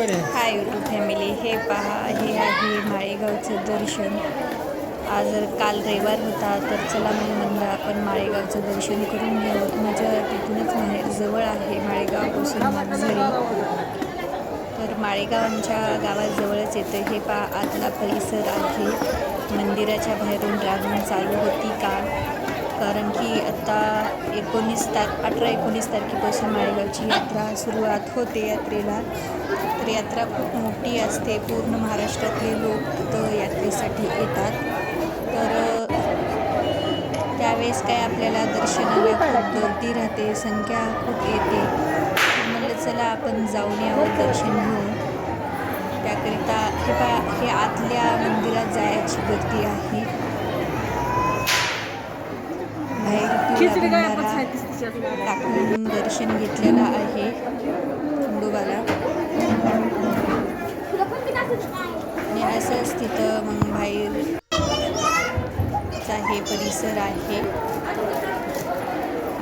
Hi YouTube family हे पहा हे आहे माळेगावचं दर्शन. आज जर काल रविवार होता तर चला मी म्हणलं आपण माळेगावचं दर्शन करून घेऊ. माझ्या तिथूनच माहेर जवळ आहे माळेगावपासून मगझरी तर माळेगाव आमच्या गावाजवळच येतं हे पहा आतला परिसर आहे. मंदिराच्या बाहेरून रांगण चालू होती का? कारण की आत्ता एकोणीस तार अठरा एकोणीस तारखेपासून माळेगावची यात्रा सुरुवात होते यात्रेला. तर यात्रा खूप मोठी असते. पूर्ण महाराष्ट्रातले लोक तिथं यात्रेसाठी येतात. तर त्यावेळेस काय आपल्याला दर्शनाला खूप गर्दी राहते संख्या खूप येते. म्हणलं चला आपण जाऊन यावं दर्शन घेऊन. त्याकरिता हे पा हे आतल्या मंदिरात जायची गर्दी आहे बाहेर भंडारा टाकून दर्शन घेतलेलं आहे खंडोबाला. आणि असंच तिथं मग बाहेर हे परिसर आहे.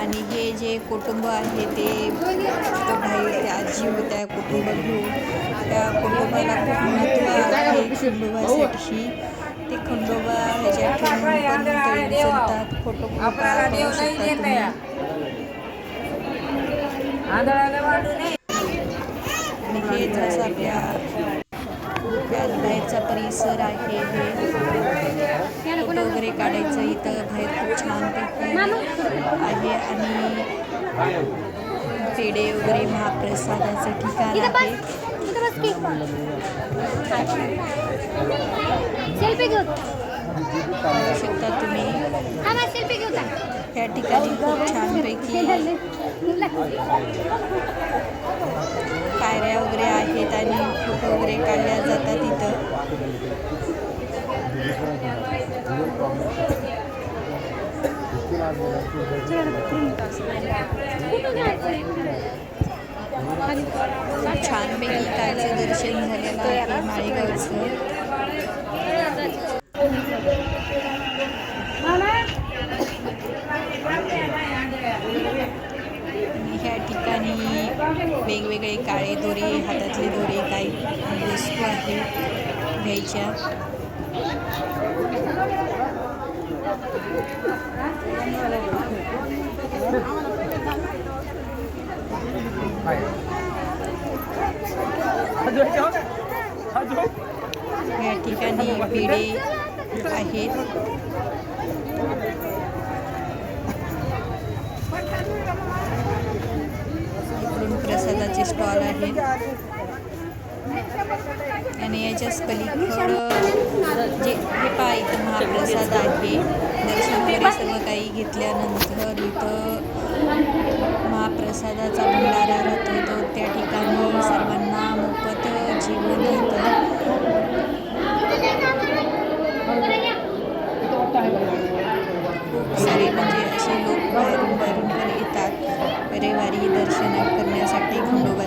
आणि हे जे कुटुंब आहे ते बाहेर त्या आजी होत्या कुटुंब घेऊन त्या कुटुंबाला खूप महत्त्व आहे खंडोबासाठी. फोटो आपल्याला देव नाही देत. आंधळाला नये. हे जसं आपल्या बाहेरचा परिसर आहे हे. फोटो वगैरे काढायचं इथं बाहेर खूप छानपैकी आहे आणि पेढे वगैरे महाप्रसादाचं ठिकाण आहे सेल्फी घेऊ पाहू शकता तुम्ही हा मग सेल्फी घेऊ का या ठिकाणी खूप छानपैकी पायऱ्या वगैरे आहेत आणि फोटो वगैरे काढल्या जातात इथं. छानपैकी कायचं दर्शन झालेलं आहे माळेगावचं आणि ह्या आणि वेगवेगळे काळे दोरे हातातले दोरे काही वस्तू आहेत घ्यायच्या. या ठिकाणी पेढे आहेत. स्टॉल आहे. आणि याच्याच पलीकडं जे हे पहा इथं महाप्रसाद आहे. दर्शन वगैरे सर्व काही घेतल्यानंतर इथं महाप्रसादाचा भंडारा राहतो. तो त्या ठिकाणी सर्वांना मोफत जेवण येतं खूप सारे म्हणजे असे लोक बाहेरून बाहेरून पण येतात. रविवारी दर्शन करण्यासाठी खंडोबाचं